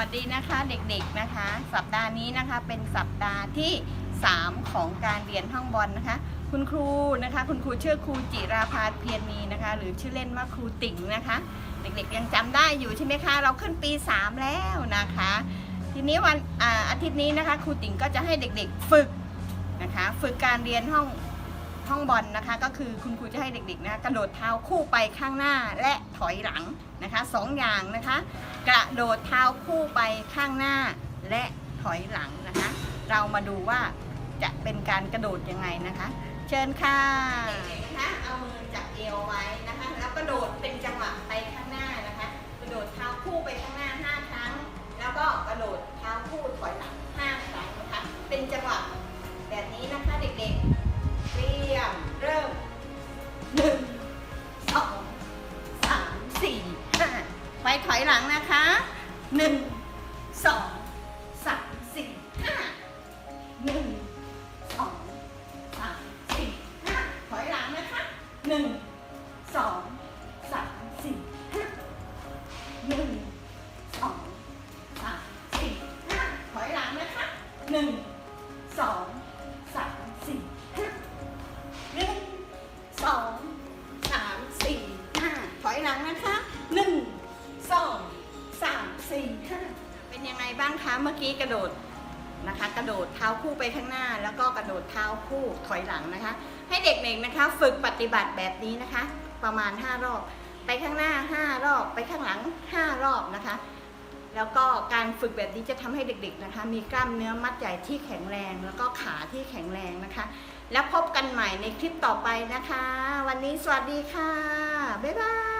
วัสดีนะคะเด็กๆนะคะ สัปดาห์นี้นะคะเป็นสัปดาห์ที่ 3 ของการเรียนห้องบอลนะคะ คุณครูนะคะ คุณครูชื่อครูจิราภาเพียรมีนะคะ หรือชื่อเล่นว่าครูติ๋งนะคะ เด็กๆยังจำได้อยู่ใช่ไหมคะ เราขึ้นปี 3 แล้วนะคะ ทีนี้วันอาอาทิตย์นี้นะคะครูติ๋งก็จะให้เด็กๆฝึกนะคะ ฝึกการเรียนห้อง ห้องบอลนะคะ ก็คือคุณครูจะให้เด็กๆนะคะกระโดดเท้าคู่ไปข้างหน้าและถอยหลังนะคะสองอย่างนะคะ กระโดดเท้าคู่ไปข้างหน้าและถอยหลังนะคะ เรามาดูว่าจะเป็นการกระโดดยังไงนะคะ เชิญค่ะเด็กๆนะคะเอามือจับเอวไว้นะคะ แล้วกระโดดเป็นจังหวะไปข้างหน้านะคะ กระโดดเท้าคู่ไปข้างหน้า5ครั้ง แล้วก็กระโดดเท้าคู่ถอยหลัง5ครั้งนะคะเป็นจังหวะ ถอยหลังนะคะหนึ่งสองสามสี่ห้าหนึ่งสองสามสี่ห้าถอยหลังนะคะหนึ่งสองสามสี่ห้าหนึ่งสองสามสี่ห้าถอยหลังนะคะหนึ่งสองสามสี่ห้าหนึ่งสองสามสี่ห้าถอยหลังนะคะ บ้างคะเมื่อกี้กระโดดนะคะ กระโดดเท้าคู่ไปข้างหน้า แล้วก็กระโดดเท้าคู่ถอยหลังนะคะ ให้เด็กๆนะคะ ฝึกปฏิบัติแบบนี้นะคะ ประมาณ 5 รอบ ไปข้างหน้า 5 รอบ ไปข้างหลัง 5 รอบนะคะ แล้วก็การฝึกแบบนี้จะทำให้เด็ก ๆนะคะ มีกล้ามเนื้อมัดใหญ่ที่แข็งแรง แล้วก็ขาที่แข็งแรงนะคะ แล้วพบกันใหม่ในคลิปต่อไปนะคะ วันนี้สวัสดีค่ะบ๊ายบาย